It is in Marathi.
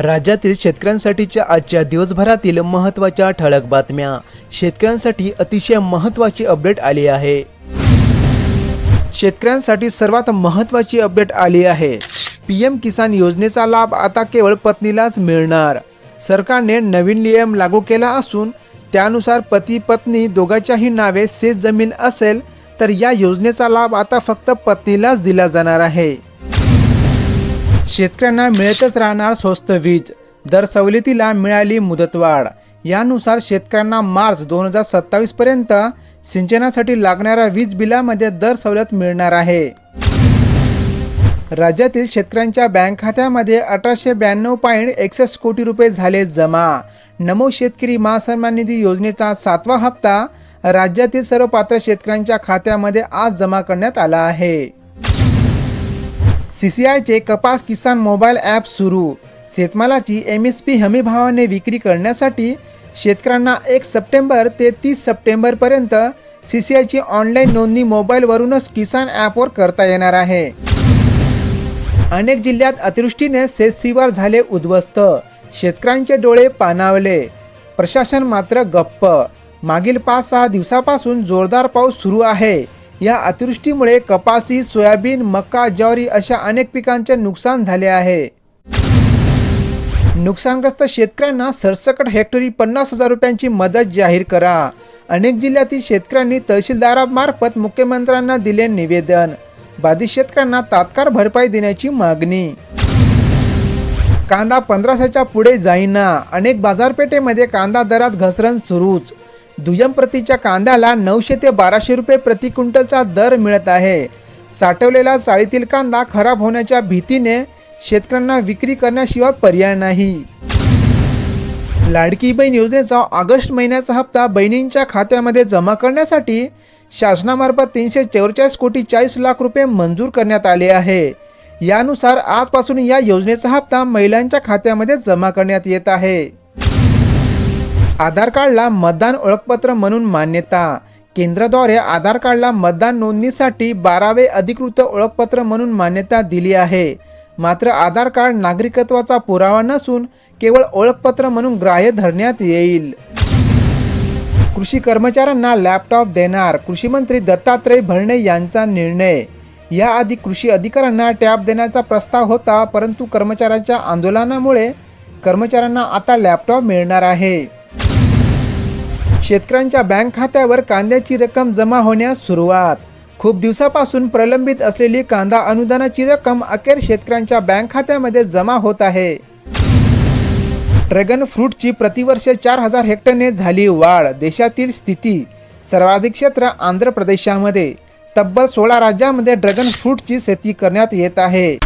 राज्यातील शेतकऱ्यांसाठीच्या आजच्या दिवसभरातील महत्त्वाच्या ठळक बातम्या. शेतकऱ्यांसाठी अतिशय महत्त्वाची अपडेट आली आहे. शेतकऱ्यांसाठी सर्वात महत्त्वाची अपडेट आली आहे. पी एम किसान योजनेचा लाभ आता केवळ पत्नीलाच मिळणार. सरकारने नवीन नियम लागू केला असून त्यानुसार पती पत्नी दोघांच्याही नावे शेत जमीन असेल तर या योजनेचा लाभ आता फक्त पत्नीलाच दिला जाणार आहे. शेतकऱ्यांना मिळतच राहणार स्वस्त वीज. दर सवलतीला मिळाली मुदतवाढ. यानुसार शेतकऱ्यांना मार्च दोन हजार सत्तावीस पर्यंत सिंचनासाठी लागणाऱ्या वीज बिलामध्ये दर सवलत मिळणार आहे. राज्यातील शेतकऱ्यांच्या बँक खात्यामध्ये अठराशे ब्याण्णव पॉईंट एकसष्ट कोटी रुपये झाले जमा. नमो शेतकरी महासन्मान निधी योजनेचा सातवा हप्ता राज्यातील सर्व पात्र शेतकऱ्यांच्या खात्यामध्ये आज जमा करण्यात आला आहे. सीसीआयचे कपास किसान मोबाईल ॲप सुरू. शेतमालाची एम एस पी हमी भावाने विक्री करण्यासाठी शेतकऱ्यांना एक सप्टेंबर ते तीस सप्टेंबरपर्यंत सी सी आयची ऑनलाईन नोंदणी मोबाईलवरूनच किसान ॲपवर करता येणार आहे. अनेक जिल्ह्यात अतिवृष्टीने शेतशिवार झाले उद्ध्वस्त. शेतकऱ्यांचे डोळे पाणावले. प्रशासन मात्र गप्प. मागील पाच सहा दिवसापासून जोरदार पाऊस सुरू आहे. या अतिवृष्टीमुळे कपासी सोयाबीन मका ज्वारी अशा अनेक पिकांचे नुकसान झाले आहे. नुकसानग्रस्त शेतकऱ्यांना सरसकट हेक्टरी पन्नास हजार रुपयांची मदत जाहीर करा. अनेक जिल्ह्यातील शेतकऱ्यांनी तहसीलदारामार्फत मुख्यमंत्र्यांना दिले निवेदन. बाधित शेतकऱ्यांना तात्काळ भरपाई देण्याची मागणी. कांदा पंधराशेच्या पुढे जाईना. अनेक बाजारपेठेमध्ये कांदा दरात घसरण सुरूच. दुय्यम प्रतीच्या कांद्याला नऊशे ते बाराशे रुपये प्रति क्विंटलचा दर मिळत आहे. साठवलेला चाळीतील कांदा खराब होण्याच्या भीतीने शेतकऱ्यांना विक्री करण्याशिवाय पर्याय नाही. लाडकी बहीण योजनेचा ऑगस्ट महिन्याचा हप्ता बहिणींच्या खात्यामध्ये जमा करण्यासाठी शासनामार्फत तीनशे चौवेचाळीस कोटी चाळीस लाख रुपये मंजूर करण्यात आले आहे. यानुसार आजपासून या योजनेचा हप्ता महिलांच्या खात्यामध्ये जमा करण्यात येत आहे. आधार कार्डला मतदान ओळखपत्र म्हणून मान्यता. केंद्राद्वारे आधार कार्डला मतदान नोंदणीसाठी बारावे अधिकृत ओळखपत्र म्हणून मान्यता दिली आहे. मात्र आधार कार्ड नागरिकत्वाचा पुरावा नसून केवळ ओळखपत्र म्हणून ग्राह्य धरण्यात येईल. कृषी कर्मचाऱ्यांना लॅपटॉप देणार कृषी मंत्री दत्तात्रय भरणे यांचा निर्णय. याआधी कृषी अधिकाऱ्यांना टॅब देण्याचा प्रस्ताव होता परंतु कर्मचाऱ्यांच्या आंदोलनामुळे कर्मचाऱ्यांना आता लॅपटॉप मिळणार आहे. शेतकऱ्यांच्या बँक खात्यावर कांद्याची रक्कम जमा होण्यास सुरुवात. खूप दिवसापासून प्रलंबित असलेली कांदा अनुदानाची रक्कम अखेर शेतकऱ्यांच्या बँक खात्यामध्ये जमा होत आहे. ड्रॅगन फ्रूटची प्रतिवर्ष चार हजार हेक्टरने झाली वाढ. देशातील स्थिती सर्वाधिक क्षेत्र आंध्र प्रदेशामध्ये. तब्बल सोळा राज्यामध्ये ड्रॅगन फ्रूटची शेती करण्यात येत आहे.